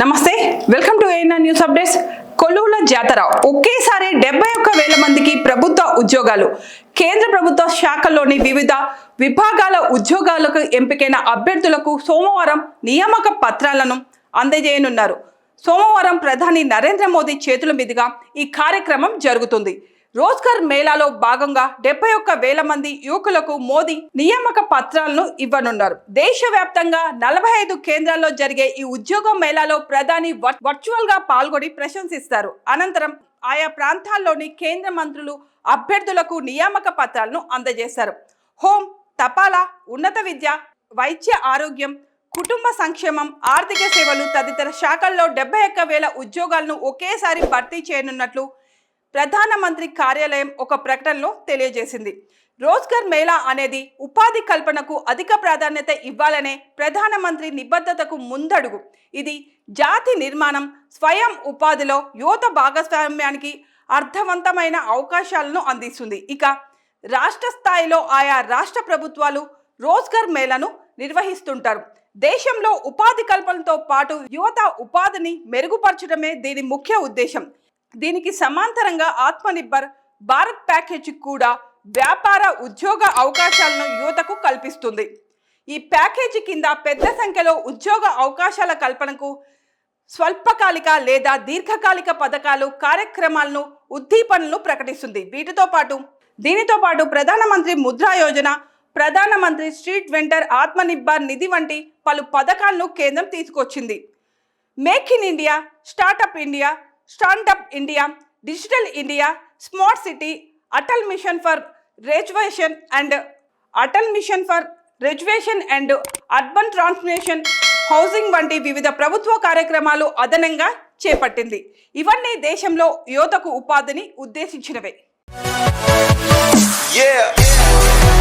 నమస్తే welcome to ANR news updates కొలువుల జాతర ఒకేసారి డెబ్బై ఒక్క వేల మందికి ప్రభుత్వ ఉద్యోగాలు. కేంద్ర ప్రభుత్వ శాఖలోని వివిధ విభాగాల ఉద్యోగాలకు ఎంపికైన అభ్యర్థులకు సోమవారం నియామక పత్రాలను అందజేయనున్నారు. సోమవారం ప్రధాని నరేంద్ర మోదీ చేతుల మీదుగా ఈ కార్యక్రమం జరుగుతుంది. రోజ్గర్ మేళాలో భాగంగా డెబ్బై ఒక్క వేల మంది యువకులకు మోదీ నియామక పత్రాలను ఇవ్వనున్నారు. దేశవ్యాప్తంగా నలభై ఐదు కేంద్రాల్లో జరిగే ఈ ఉద్యోగ మేళాలో ప్రధాని వర్- వర్చువల్గా పాల్గొని ప్రశంసిస్తారు. అనంతరం ఆయా ప్రాంతాల్లోని కేంద్ర మంత్రులు అభ్యర్థులకు నియామక పత్రాలను అందజేశారు. హోం తపాలా ఉన్నత విద్య వైద్య ఆరోగ్యం కుటుంబ సంక్షేమం ఆర్థిక సేవలు తదితర శాఖల్లో డెబ్బై ఒక్క వేల ఉద్యోగాలను ఒకేసారి భర్తీ చేయనున్నట్లు ప్రధానమంత్రి కార్యాలయం ఒక ప్రకటనలో తెలియజేసింది. రోజ్గర్ మేళా అనేది ఉపాధి కల్పనకు అధిక ప్రాధాన్యత ఇవ్వాలనే ప్రధానమంత్రి నిబద్ధతకు ముందడుగు. ఇది జాతి నిర్మాణం స్వయం ఉపాధిలో యువత భాగస్వామ్యానికి అర్థవంతమైన అవకాశాలను అందిస్తుంది. ఇక రాష్ట్ర స్థాయిలో ఆయా రాష్ట్ర ప్రభుత్వాలు రోజ్గర్ మేళను నిర్వహిస్తుంటారు. దేశంలో ఉపాధి కల్పనతో పాటు యువత ఉపాధిని మెరుగుపరచడమే దీని ముఖ్య ఉద్దేశం. దీనికి సమాంతరంగా ఆత్మనిర్భర్ భారత్ ప్యాకేజీ కూడా వ్యాపార ఉద్యోగ అవకాశాలను యువతకు కల్పిస్తుంది. ఈ ప్యాకేజీ కింద పెద్ద సంఖ్యలో ఉద్యోగ అవకాశాల కల్పనకు స్వల్పకాలిక లేదా దీర్ఘకాలిక పథకాలు కార్యక్రమాలను ఉద్దీపనలు ప్రకటిస్తుంది. వీటితో పాటు దీనితో పాటు ప్రధానమంత్రి ముద్రా యోజన ప్రధానమంత్రి స్ట్రీట్ వెండర్ ఆత్మనిర్భర్ నిధి వంటి పలు పథకాలను కేంద్రం తీసుకొచ్చింది. Make in India startup India standup India digital India smart city Atal mission for rejuvenation and Atal mission for rejuvenation and urban transformation housing వంటి వివిధ ప్రభుత్వ కార్యక్రమాలు అదనంగా చేపట్టింది ఇవన్నీ దేశంలో యువతకు ఉపాధిని ఉద్దేశించినవే Yeah.